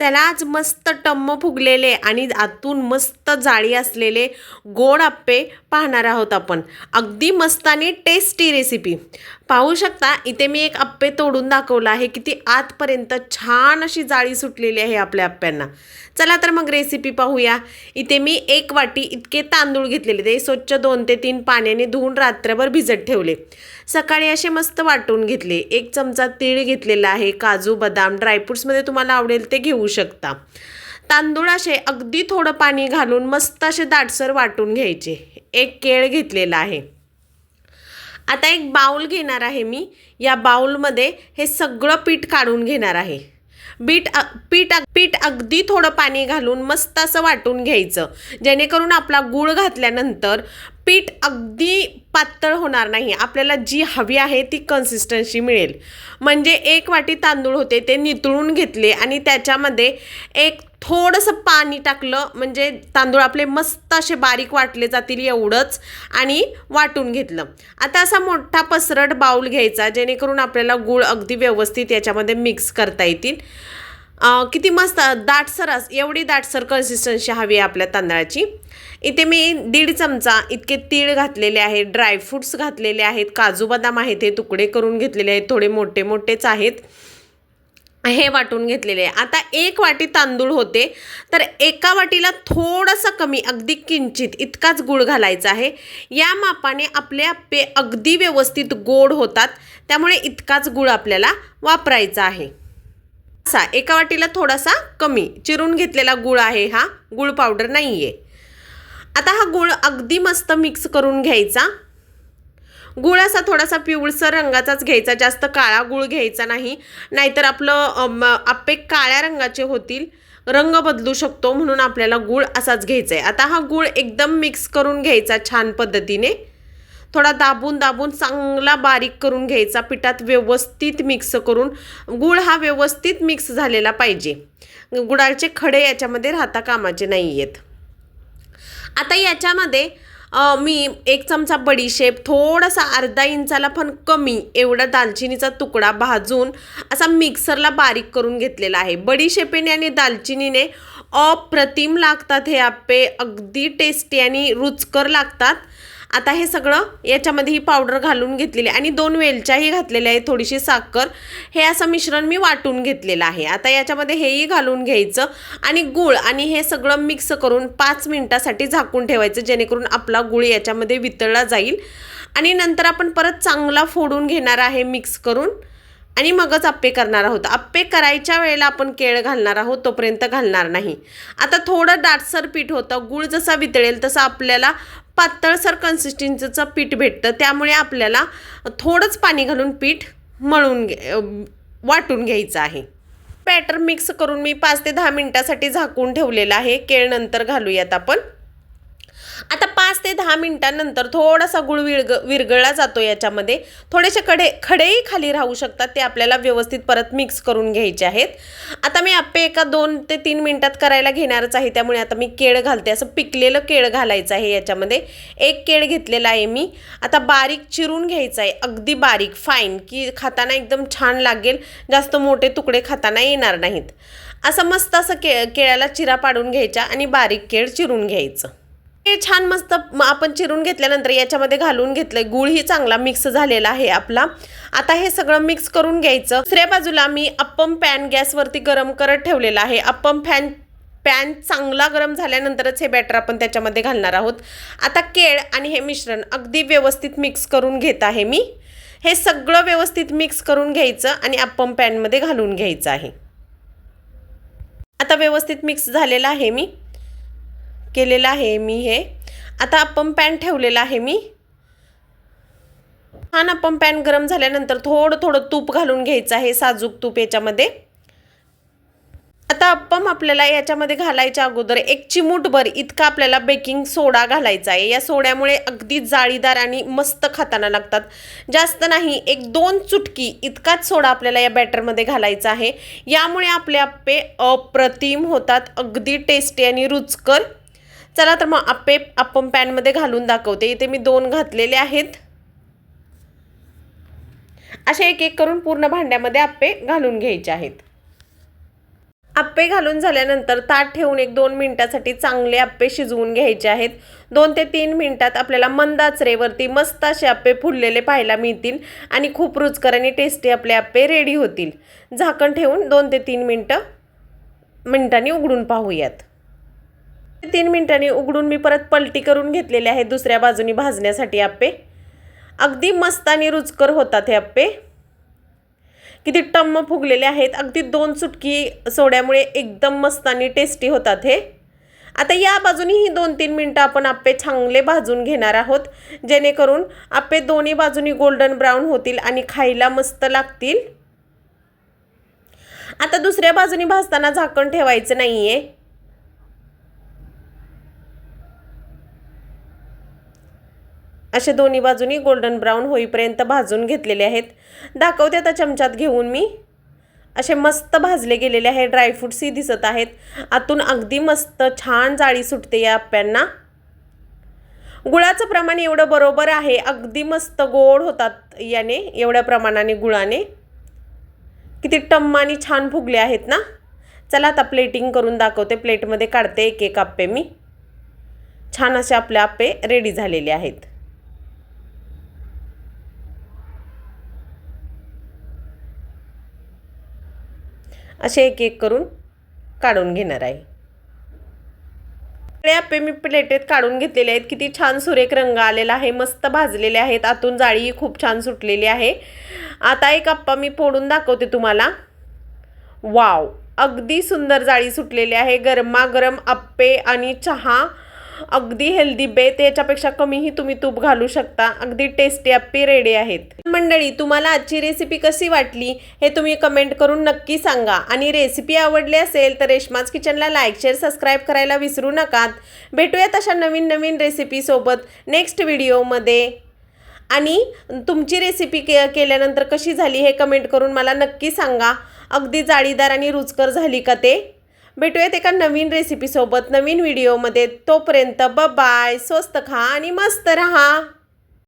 त्याला आज मस्त टम्म फुगलेले आणि आतून मस्त जाळी असलेले गोड आप्पे पाहणार आहोत आपण. अगदी मस्त आणि टेस्टी रेसिपी पाहू शकता इथे मी एक आप्पे तोडून दाखवलं आहे किती आतपर्यंत छान अशी जाळी सुटलेली आहे आपल्या आप्प्यांना चला तर मग रेसिपी पाहूया. इथे मी एक वाटी इतके तांदूळ घेतलेले ते स्वच्छ दोन ते तीन पाण्याने धुवून रात्रभर भिजत ठेवले. सकाळी असे मस्त वाटून घेतले. एक चमचा तीळ घेतलेला आहे काजू बदाम ड्रायफ्रुट्समध्ये तुम्हाला आवडेल ते घेऊ शकता. तांदूळ असे अगदी थोडं पाणी घालून मस्त असे दाटसर वाटून घ्यायचे. एक केळ घेतलेला आहे. आता एक बाऊल घेणार आहे मी. या बाऊलमध्ये हे सगळं पीठ काढून घेणार आहे. बीट पीठ पीठ अगदी थोडं पाणी घालून मस्त असं वाटून घ्यायचं. जेणेकरून आपला गूळ घातल्यानंतर पीठ अगदी पातळ होणार नाही. आपल्याला जी हवी आहे ती कन्सिस्टन्सी मिळेल. म्हणजे एक वाटी तांदूळ होते ते नितळून घेतले आणि त्याच्यामध्ये एक थोडंसं पाणी टाकलं म्हणजे तांदूळ आपले मस्त असे बारीक वाटले जातील एवढंच आणि वाटून घेतलं. आता असा मोठा पसरट बाऊल घ्यायचा जेणेकरून आपल्याला गूळ अगदी व्यवस्थित याच्यामध्ये मिक्स करता येतील. किती मस्त दाटसर अस एवढी दाटसर कन्सिस्टन्सी हवी आहे आपल्या तांदळाची. इथे मी दीड चमचा इतके तीळ घातलेले आहेत ड्रायफ्रुट्स घातलेले आहेत काजू बदाम आहेत हे तुकडे करून घेतलेले आहेत थोडे मोठे मोठेच आहेत. हे वाटून घेतलेले आहे. आता एक वाटी तांदूळ होते तर एका वाटीला थोडंसं कमी अगदी किंचित इतकाच गुळ घालायचा आहे. या मापाने आपले आप्पे अगदी व्यवस्थित गोड होतात त्यामुळे इतकाच गुळ आपल्याला वापरायचा आहे. असा एका वाटीला थोडासा कमी चिरून घेतलेला गुळ आहे हा गुळ पावडर नाही आहे आता हा गुळ अगदी मस्त मिक्स करून घ्यायचा. गुळ असा थोडासा पिवळसर रंगाचाच घ्यायचा जास्त काळा गुळ घ्यायचा नाही. नाहीतर आपलं आप्पे काळ्या रंगाचे होतील. रंग बदलू शकतो म्हणून आपल्याला गुळ असाच घ्यायचा आहे आता हा गुळ एकदम मिक्स करून घ्यायचा छान पद्धतीने. थोडा दाबून दाबून चांगला बारीक करून घ्यायचा पिठात व्यवस्थित मिक्स करून. गुळ हा व्यवस्थित मिक्स झालेला पाहिजे. गुळाचे खडे याच्यामध्ये राहता कामाचे नाही आहेत आता याच्यामध्ये मी एक चमचा बडीशेप थोडासा अर्धा इंचाला पण कमी एवढा दालचिनीचा तुकडा भाजून असा मिक्सरला बारीक करून घेतलेला आहे. बडीशेपेने आणि दालचिनीने अप्रतिम लागतात हे आप्पे अगदी टेस्टी आणि रुचकर लागतात. आता हे सगळं याच्यामध्ये ही पावडर घालून घेतलेली आहे. आणि दोन वेलच्याही घातलेल्या आहेत थोडीशी साखर. हे असं मिश्रण मी वाटून घेतलेलं आहे. आता याच्यामध्ये हेही घालून घ्यायचं आणि गूळ आणि हे सगळं मिक्स करून पाच मिनटासाठी झाकून ठेवायचं जेणेकरून आपला गूळ याच्यामध्ये वितळला जाईल. आणि नंतर आपण परत चांगला फोडून घेणार आहे मिक्स करून. आणि मगच आप्पे करणार आहोत. आप्पे करायच्या वेळेला आपण केळ घालणार आहोत तोपर्यंत घालणार नाही. आता थोडं दाटसर पीठ होतं गूळ जसा वितळेल तसं आपल्याला पातळसर कन्सिस्टन्सीचं पीठ भेटतं. त्यामुळे आपल्याला थोडंच पाणी घालून पीठ मळून घे वाटून घ्यायचं आहे. बॅटर मिक्स करून मी पाच ते दहा मिनटासाठी झाकून ठेवलेलं आहे. केळ नंतर घालूयात आपण. आता पाच ते दहा मिनिटांनंतर थोडासा गुळ विरग विरगळला जातो याच्यामध्ये. थोडेसे कडे खडेही खाली राहू शकतात ते आपल्याला व्यवस्थित परत मिक्स करून घ्यायचे आहेत. आता मी आप्पे एका दोन ते तीन मिनिटात करायला घेणारच आहे त्यामुळे आता मी केळ घालते. असं पिकलेलं केळ घालायचं आहे याच्यामध्ये. एक केळ घेतलेला आहे मी. आता बारीक चिरून घ्यायचं आहे. अगदी बारीक फाईन की खाताना एकदम छान लागेल. जास्त मोठे तुकडे खाताना येणार नाहीत. असं मस्त असं के केळ्याला चिरा पाडून घ्यायच्या आणि बारीक केळ चिरून घ्यायचं. हे छान मस्त आपण चिरून घेतल्यानंतर याच्यामध्ये घालून घेतलंय. गुळही चांगला मिक्स झालेला आहे आपला. आता हे सगळं मिक्स करून घ्यायचं. दुसऱ्या बाजूला मी अप्पम पॅन गॅसवरती गरम करत ठेवलेला आहे. अप्पम फॅन पॅन चांगला गरम झाल्यानंतरच हे बॅटर आपण त्याच्यामध्ये घालणार आहोत. आता केळ आणि हे मिश्रण अगदी व्यवस्थित मिक्स करून घेत आहे मी. हे सगळं व्यवस्थित मिक्स करून घ्यायचं आणि अप्पम पॅनमध्ये घालून घ्यायचं आहे. आता व्यवस्थित मिक्स झालेलं आहे मी. केलेलं आहे मी हे. आता अप्पम पॅन ठेवलेला आहे मी. छान अप्पम पॅन गरम झाल्यानंतर थोडं थोडं तूप घालून घ्यायचं आहे साजूक तूप याच्यामध्ये. आता अप्पम आपल्याला याच्यामध्ये घालायच्या अगोदर एक चिमूटभर इतका आपल्याला बेकिंग सोडा घालायचा आहे. या सोड्यामुळे अगदी जाळीदार आणि मस्त खाताना लागतात. जास्त नाही एक दोन चुटकी इतकाच सोडा आपल्याला या बॅटरमध्ये घालायचा आहे. यामुळे आपले आप्पे अप्रतिम होतात अगदी टेस्टी आणि रुचकर. चला तर मग आप्पे अप्पम पॅनमध्ये घालून दाखवते. इथे मी दोन घातलेले आहेत. असे एक एक करून पूर्ण भांड्यामध्ये आप्पे घालून घ्यायचे आहेत. आप्पे घालून झाल्यानंतर ताट ठेवून एक दोन मिनिटासाठी चांगले आप्पे शिजवून घ्यायचे आहेत. दोन ते तीन मिनिटात आपल्याला मंद आचरेवरती मस्त असे आप्पे फुललेले पाहायला मिळतील आणि खूप रुचकर आणि टेस्टी आपले आप्पे रेडी होतील. झाकण ठेवून दोन ते तीन मिनटं मिनिटांनी उघडून पाहूयात. तीन मिनिटांनी उघडून मी परत पलटी करून घेतलेले आहेत दुसऱ्या बाजूनी भाजण्यासाठी आप्पे. अगदी मस्त आणि रुचकर होतात हे आप्पे. किती टम्म फुगलेले आहेत. अगदी दोन सुटकी सोड्यामुळे एकदम मस्त आणि टेस्टी होतात हे. आता या बाजूनीही दोन तीन मिनटं आपण आप्पे चांगले भाजून घेणार आहोत. जेणेकरून आप्पे दोन्ही बाजूनी गोल्डन ब्राऊन होतील आणि खायला मस्त लागतील. आता दुसऱ्या बाजूनी भाजताना झाकण ठेवायचं नाही आहे असे दोन्ही बाजूनी गोल्डन ब्राऊन होईपर्यंत भाजून घेतलेले आहेत. दाखवते आता चमच्यात घेऊन मी. असे मस्त भाजले गेलेले आहे. ड्रायफ्रूट्सही दिसत आहेत. आतून अगदी मस्त छान जाळी सुटते या आप्यांना गुळाचं प्रमाण एवढं बरोबर आहे. अगदी मस्त गोड होतात याने एवढ्या प्रमाणाने गुळाने. किती टम्मानी छान फुगले आहेत ना? चला आता प्लेटिंग करून दाखवते. प्लेटमध्ये काढते एक एक आप्पे मी. छान असे आपले आप्पे रेडी झालेले आहेत. असे एक एक करून काढून घेणार आहे. सगळे आप्पे मी प्लेटेत काढून घेतलेले आहेत. किती छान सुरेख रंग आलेला आहे. मस्त भाजलेले आहेत. आतून जाळीही खूप छान सुटलेली आहे. आता एक आप्पा मी फोडून दाखवते तुम्हाला. वाव! अगदी सुंदर जाळी सुटलेली आहे. गरमागरम आप्पे आणि चहा अगदी हेल्दी बेत याच्यापेक्षा कमीही तुम्ही तूप घालू शकता. अगदी टेस्टी अप्पी रेडी आहेत. मंडळी तुम्हाला आजची रेसिपी कशी वाटली हे तुम्ही कमेंट करून नक्की सांगा. आणि रेसिपी आवडली असेल तर रेशमाज किचनला लाईक शेअर सबस्क्राईब करायला विसरू नका भेटूयात अशा नवीन नवीन रेसिपीसोबत नेक्स्ट व्हिडिओमध्ये आणि तुमची रेसिपी के केल्यानंतर कशी झाली हे कमेंट करून मला नक्की सांगा. अगदी जाळीदार आणि रुचकर झाली का ते? भेटूयात एका नवीन रेसिपीसोबत नवीन व्हिडिओमध्ये तोपर्यंत ब बाय स्वस्त खा आणि मस्त रहा.